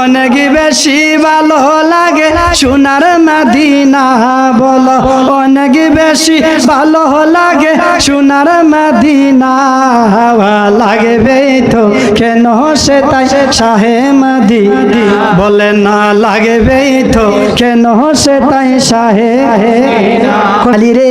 অনেক বেশি ভালো লাগে? সোনার মাদিনা বলো। অনেক বেশি ভালো লাগে? সোনার মাদিনা লাগবে তো। কেন সে তাই শাহে মাদি? বলে না লাগবে তো। কেন সে তাই শাহে খালি রে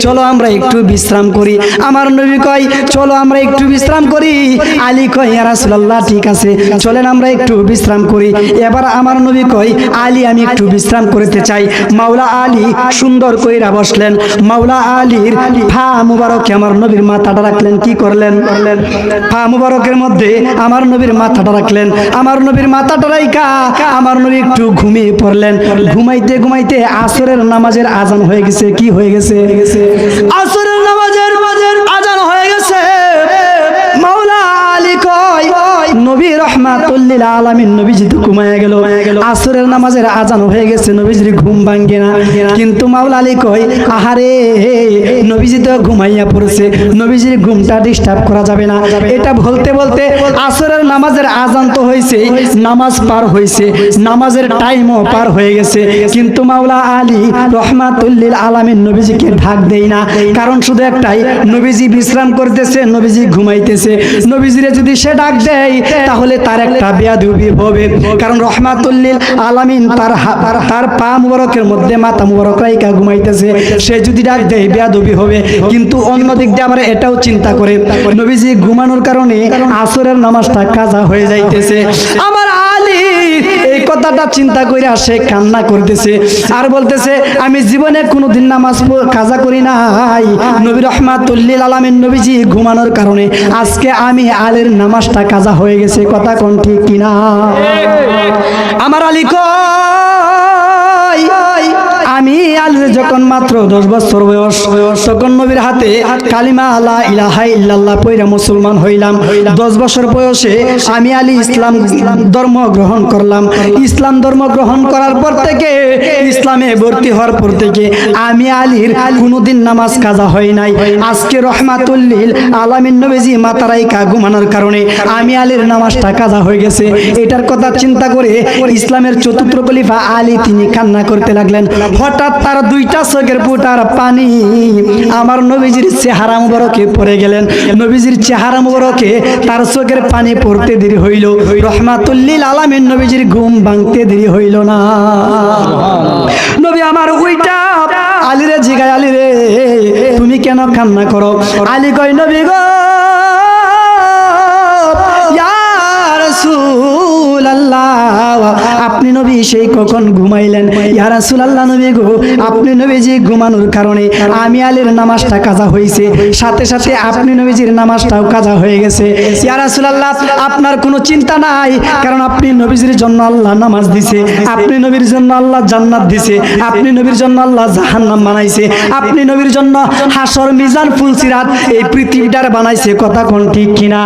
চলো আমরা একটু বিশ্রাম করি। আমার নবী কয়, চলো আমরা একটু বিশ্রাম করি। আলী কয়, ইয়া রাসূলুল্লাহ, ঠিক আছে। চলেন আমরা একটু বিশ্রাম করি। এবার আমার নবী কয়, আলী, আমি একটু বিশ্রাম করতে চাই। মাওলা আলী সুন্দর কইরা বসলেন। মাওলা আলীর ফা মুবারকে আমার নবীর মাথাটা রাখলেন। কি করলেন? ফা মুবারকের মধ্যে আমার নবীর মাথাটা রাখলেন। আমার নবীর মাথাটা রাইকা আমার নবী একটু ঘুমিয়ে পড়লেন। ঘুমাইতে ঘুমাইতে আসরের নামাজের আজান হয়ে গেছে। কি হয়ে গেছে? আসরের নামাজের নামাজের আজান কিন্তু মাওলা আলী নবীজি না। পার হয়ে গেছে। কিন্তু মাওলা আলী রহমাতুল্লিল আলামিন নবীজিকে ঢাক না। কারণ শুধু একটাই, নবীজি বিশ্রাম করতেছে, নবীজি ঘুমাইতেছে। নবীজিরে যদি সে ডাক দেয়, তাহলে তার একটা বেয়াদুবি হবে। কারণ রহমাতুল্লিল আলামিন তার তার- তার পা মুবারকের মধ্যে মাথা মুবারক রাইকা ঘুমাইতেছে। সে যদি ডাক দেয় বেয়াদুবি হবে। কিন্তু অন্য দিক দিয়ে আমরা এটাও চিন্তা করে। নবীজি ঘুমানোর কারণে আসরের নামাজটা কাজা হয়ে যাইতেছে। আমার এই কথাটা চিন্তা করে সে কান্না করতেছে আর বলতেছে আমি জীবনে কোনোদিন নামাজ কাজা করি নাই নবী রহমাতুল্লিল আলমের নবীজি ঘুমানোর কারণে আজকে আমি আলের নামাজটা কাজা হয়ে গেছে। কথা কোন ঠিক কিনা? আমার আলী কয় আলীর যখন মাত্র দশ বছর বয়স, তখন নবীর হাতে কালিমা ইল্লাল্লাহ মুসলমান হইলাম। দশ বছর বয়সে আমি আলী ইসলাম ধর্ম গ্রহণ করলাম। ইসলাম ধর্ম গ্রহণ করার পর থেকে ইসলামে ভর্তি হওয়ার পর থেকে আমি আলীর কোনোদিন নামাজ কাজা হয় নাই। আজকে রহমাতুল্লিল আলামিন নবীজি কারণে আমি আলীর নামাজটা কাজা হয়ে গেছে। এটার কথা চিন্তা করে ইসলামের চতুর্থ খলিফা আলী তিনি কান্না করতে লাগলেন। হঠাৎ তার দুইটা চোখের ফুটার পানি। আমার নবীজির চেহারা মুবারকে পড়ে গেলেন। নবীজির চেহারা মুবারকে তার চোখের পানি পড়তে দেরি হইল। রহমাতুল্লিল আলামিন নবীজির ঘুম ভাঙতে দেরি হইল না। নবী আমার ওইটা আলিরে জিগায় আলিরে, তুমি কেন কান্না করো? আলী কয়, নবী গো নবী সেই কখন ঘুমাইলেন। ইয়া রাসূলুল্লাহ নবী গো, আপনি নবীজি ঘুমানোর কারণে আমি আলীর নামাজটা কাজা হয়েছে সাথে সাথে আপনি নবীজির নামাজটাও কাজা হয়ে গেছে। ইয়া রাসূলুল্লাহ, আপনার কোনো চিন্তা নাই, কারণ আপনি নবীজির জন্য আল্লাহ নামাজ দিছে। আপনি নবীর জন্য আল্লাহ জান্নাত দিছে। আপনি নবীর জন্য আল্লাহ জাহান্নাম বানাইছে। আপনি নবীর জন্য হাসর, মিজান, ফুলসিরাত এই পৃথিবীটার বানাইছে। কথা কোন ঠিক কিনা?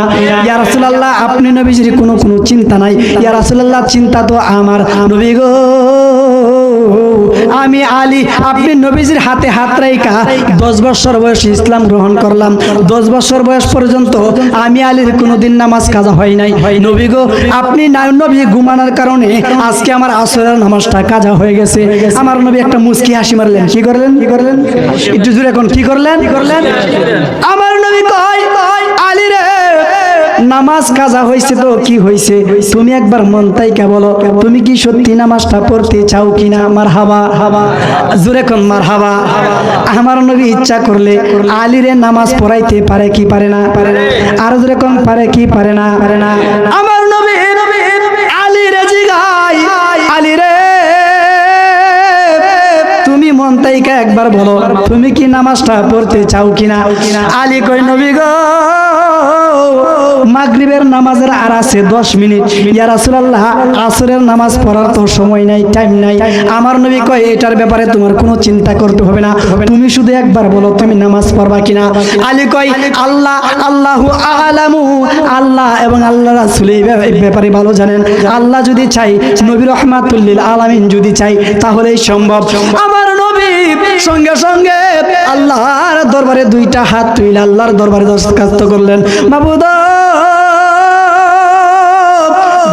ইয়া রাসূলুল্লাহ, আপনি নবীজির কোনো কোনো চিন্তা নাই। ইয়া রাসূলুল্লাহ, চিন্তা তো আমার। নবী গো। আমি আলী আপনি নবীজির হাতে হাত রাইকা দশ বছর বয়সে ইসলাম গ্রহণ করলাম। দশ বছর বয়স পর্যন্ত আমি আলীর কোনোদিন নামাজ কাজা হয় নাই। নবী গো আপনি নবী ঘুমানোর কারণে আজকে আমার আসরের নামাজটা কাজা হয়ে গেছে। আমার নবী একটা মুস্কি হাসি মারলেন। কি করলেন? কি করলেন? একটু জুড়ে এখন কি করলেন? কি করলেন? আমার নবী কয় আলী রে। নামাজ কাজা হয়েছে তো কি হয়েছে তুমি একবার মন তাইকা বলো, তুমি কি সত্যি নামাজটা পড়তে চাও কিনা? আমার হাবা হাবা জোরে কোন মার হাবা আমার নবী ইচ্ছা করলে আলীরে নামাজ পড়াইতে পারে কি পারে না? পারে না আর জোরে কোন পারে কি পারে না? পারে না আমার নবী জিগাই তুমি মন তাইকা একবার বলো, তুমি কি নামাজটা পড়তে চাও কিনা? আলী কই নবী গো মাগরিবের নামাজের আর আছে দশ মিনিট। ইয়া রাসূলুল্লাহ, আসরের নামাজ পড়ার তো সময় নাই টাইম নাই। আমার নবী কয়, এটার ব্যাপারে তোমার কোনো চিন্তা করতে হবে না। তুমি শুধু একবার বলো, তুমি নামাজ পড়বা কিনা? আলী কয়, আল্লাহ, আল্লাহু আলামু। আল্লাহ এবং আল্লাহ রাসূল এই ব্যাপারে ভালো জানেন। আল্লাহ যদি চাই নবী রহমাতুল্লিল আলামিন যদি চাই তাহলেই সম্ভব। আমার নবী সঙ্গে সঙ্গে আল্লাহর দরবারে দুইটা হাত তুইলে আল্লাহর দরবারে দরখাস্ত করলেন। মাবুদ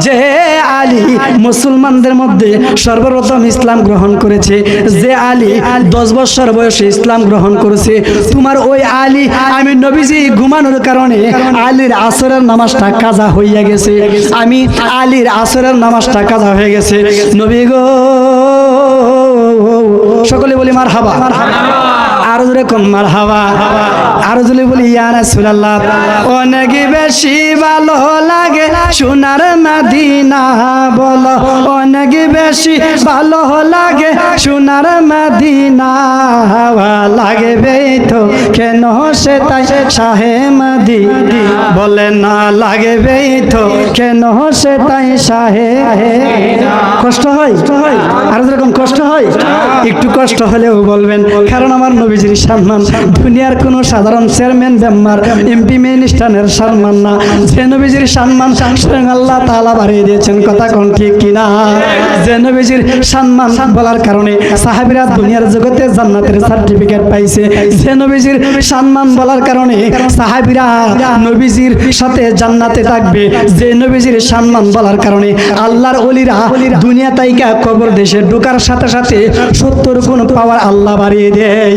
যে আলী মুসলমানদের মধ্যে সর্বপ্রথম ইসলাম গ্রহণ করেছে, যে আলী দশ বছর বয়সে ইসলাম গ্রহণ করেছে, তোমার ওই আলী আমি নবীজি ঘুমানোর কারণে আলীর আসরের নামাজটা কাজা হইয়া গেছে। আমি আলীর আসরের নামাজটা কাজা হয়ে গেছে। নবী গো, সকলে বলি মার হাবা কম মার হাওয়া আরও জোরে বলি, ইয়া রাসূলুল্লাহ, অনেক বেশি ভালো লাগে সোনার মদিনা, বলো। অনেক বেশি ভালো লাগে সোনার মদিনা লাগবে তো। কেন সে তাই শাহে মদি? বলে, না লাগবে তো। কেন সে তাই শাহে কষ্ট হয়? আরও যেরকম কষ্ট হয়, একটু কষ্ট হলেও বলবেন, কারণ আমার নবীজির সম্মান, দুনিয়ার কোনো সাধারণ চেয়ারম্যান, মেম্বার, এমপি, মিনিস্টারের সম্মান না। যে নবীজির সম্মান স্বয়ং আল্লাহ তাআলা বাড়িয়ে দিয়েছেন, কথা কোন ঠিক কিনা? যে নবীজির সম্মান বলার কারণে সাহাবীরা দুনিয়ার জগতে জান্নাতের সার্টিফিকেট পাইছে। যে নবীজির সম্মান বলার কারণে সাহাবীরা নবীজির সাথে জান্নাতে থাকবে। যে নবীজির সম্মান বলার কারণে আল্লাহর অলিরা দুনিয়া তাইকা কবর দেশে ঢোকার সাথে সাথে সত্তর গুণ পাওয়ার আল্লাহ বাড়িয়ে দেয়।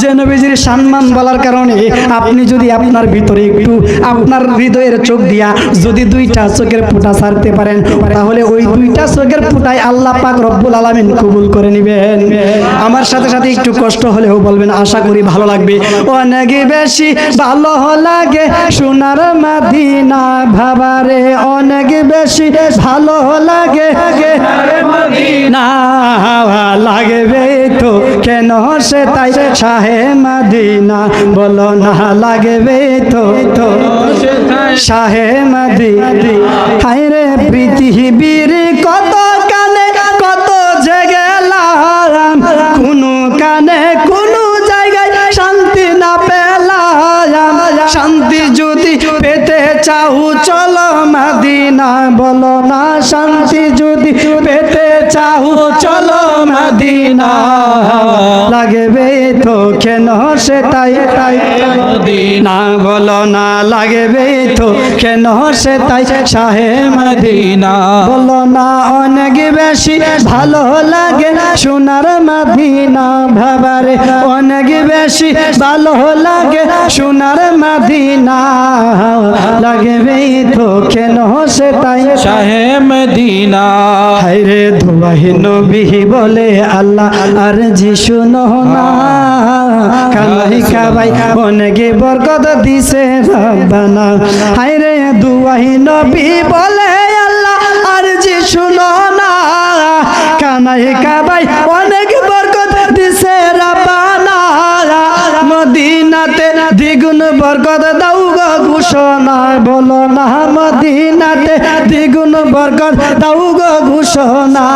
যে নবীজির সম্মান বলার কারণে আপনি যদি আপনার ভিতরে একটু আপনার হৃদয়ের চোখ দিয়া যদি দুইটা চোখের ফুটা ছাড়তে পারেন, তাহলে ওই দুইটা চোখের ফুটায় আল্লাহ পাক রব্বুল আলামিন কবুল করে নেবেন। আমার সাথে সাথে একটু কষ্ট হলেও বলবেন, আশা করি ভালো লাগবে। অনেক বেশি ভালো লাগে সোনার মাদিনা ভাবারে অনেক বেশি ভালো লাগে। না লাগবে তো কেন সে তাই? শাহে মাদিনা বলো না লাগবে তো শাহে মাদি হায় রে পৃথিবীর না শান্তি যদি পেতে চাও, চলো মাদিনা। লাগবে তো কেন সে তাই তাই না বলো না, লাগবে তো কেন সে তাই শাহে মদিনা। বলো না, অনেক বেশি ভালো লাগে সোনার মদিনা ভাবারে। অনেক বেশি ভালো লাগে সোনার মদিনা। লাগবে তো কেন সে তাই শাহে মদিনা। হায়রে ধোয়াহি নবী বলে আল্লাহ, আর জি শুনো না। কালাই কাবাই অনেকে বরকত দিছে রব্বানা। হায়রে দুয়াহি নবী বলে আল্লাহ, আর না। কানাই কাবাই অনেক বরকত দিছে রব্বানা। মদিনাতে দ্বিগুণ বরকত দাও ঘোষণা বলো না, মদিনাতে দ্বিগুণ বরকত দাও গো ঘোষণা।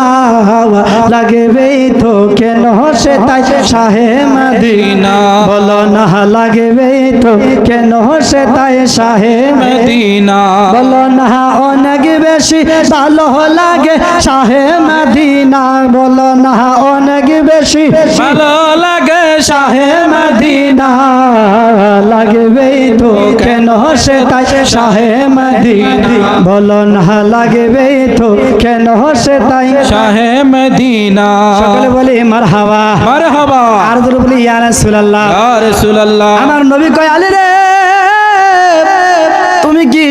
লাগবে তো কেন সে তাই শাহে মদিনা? বলো না লাগবে তো কেন সে তাই শাহে মদিনা? বলো না, অনেক বেশি ভালো লাগে শাহে মদিনা। বলো না, অনেক বেশি ভালো লাগে শাহে মদিনা লাগবে তো কেন সে তাই শাহে মদিনা বলো না লাগবে তো কেন সে তাই শাহে মদিনা। সকলে বলি মারহাবা। মারহাবা। আর বলি ইয়া রাসূলুল্লাহ। ইয়া রাসূলুল্লাহ। আমার নবী কয় আলী রে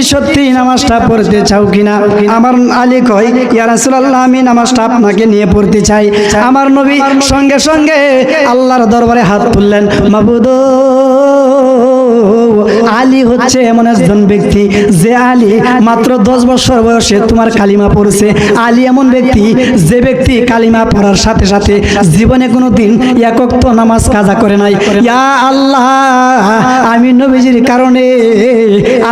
সত্যি নামাজটা পড়তে চাও কিনা? আমার আলী কয় ইয়া রাসূলুল্লাহ, আমি নামাজটা আপনাকে নিয়ে পড়তে চাই। আমার নবী সঙ্গে সঙ্গে আল্লাহর দরবারে হাত তুললেন মাবুদ আলী হচ্ছে এমন একজন ব্যক্তি যে আলী মাত্র দশ বছর বয়সে তোমার কালিমা পড়ছে। আলী এমন ব্যক্তি যে ব্যক্তি কালিমা পড়ার সাথে সাথে জীবনে কোনো দিন একক তো নামাজ কাজা করে নাই। ইয়া আল্লাহ আমি নবীজির কারণে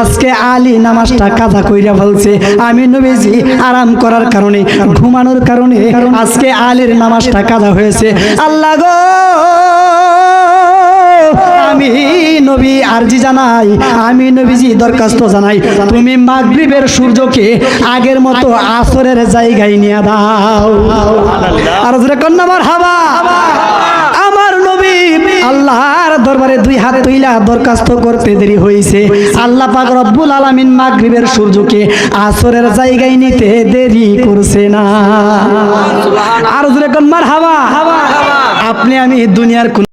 আজকে আলী নামাজটা কাজা কইরা ফেলছে। আমি নবীজি আরাম করার কারণে ঘুমানোর কারণে আজকে আলীর নামাজটা কাজা হয়েছে। আল্লাহ গো! আমি নবী আরজি জানাই আমি নবীজি দরখাস্ত জানাই। তুমি মাগরিবের সূর্যকে আগের মতো আসরের জায়গায় নিয়ে দাও। আর যেটা কন্যা আমার হাবা আমার নবী আল্লাহর দরবারে দুই হাত তুইলা দরখাস্ত করতে দেরি হয়েছে আল্লাহ পাক রব্বুল আলামিন মাগরিবের সূর্যকে আসরের জায়গায় নিতে দেরি করছে না। আর জোরে কোন মার হাওয়া আপনি আমি দুনিয়ার কোন